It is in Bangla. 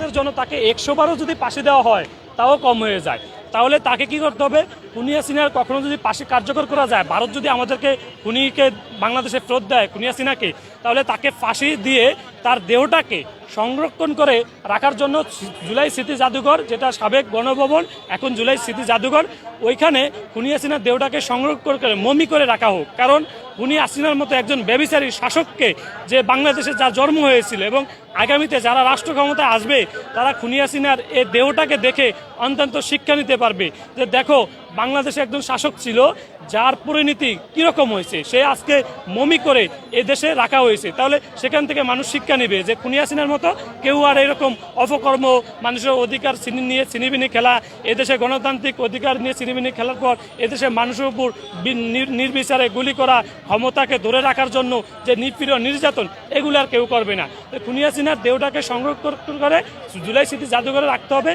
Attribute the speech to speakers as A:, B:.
A: অপরাধের জন্য তাকে একশো বারও যদি পাশে দেওয়া হয়, তাও কম হয়ে যায়। তাহলে তাকে কি করতে হবে? কুনিয়া সিনহার কখনো যদি পাশে কার্যকর করা যায়, ভারত যদি আমাদেরকে কুনিকে বাংলাদেশে ফেরত দেয় কুনিয়া সিনহাকে, তাহলে তাকে ফাঁসি দিয়ে তার দেহটাকে সংরক্ষণ করে রাখার জন্য জুলাই স্মৃতি জাদুঘর, যেটা সাবেক গণভবন, এখন জুলাই স্মৃতি জাদুঘর, ওইখানে খুনি হাসিনার দেহটাকে সংরক্ষণ করে, মমি করে রাখা হোক। কারণ খুনি আসিনার মতো একজন ব্যবিচারী শাসককে যে বাংলাদেশে যা জন্ম হয়েছিল এবং আগামীতে যারা রাষ্ট্র ক্ষমতায় আসবে, তারা খুনি হাসিনার এ দেহটাকে দেখে অত্যন্ত শিক্ষা নিতে পারবে যে দেখো, বাংলাদেশে একজন শাসক ছিল যার পরিণতি কীরকম হয়েছে? সে আজকে মমি করে এ দেশে রাখা হয়েছে। তাহলে সেখান থেকে মানুষ শিক্ষা নেবে যে খুনিয়াসিনার মতো কেউ আর এরকম অপকর্ম, মানুষের অধিকার চিনি নিয়ে চিনিবিনি খেলা এদেশে গণতান্ত্রিক অধিকার নিয়ে চিনিবিনি খেলার পর এদেশে মানুষের উপর নির্বিচারে গুলি করা, ক্ষমতাকে ধরে রাখার জন্য যে নিপীড়ন নির্যাতন, এগুলো আর কেউ করবে না। খুনি হাসিনার দেহটাকে সংরক্ষণ করে, জুলাই স্মৃতি জাদুঘরে রাখতে হবে।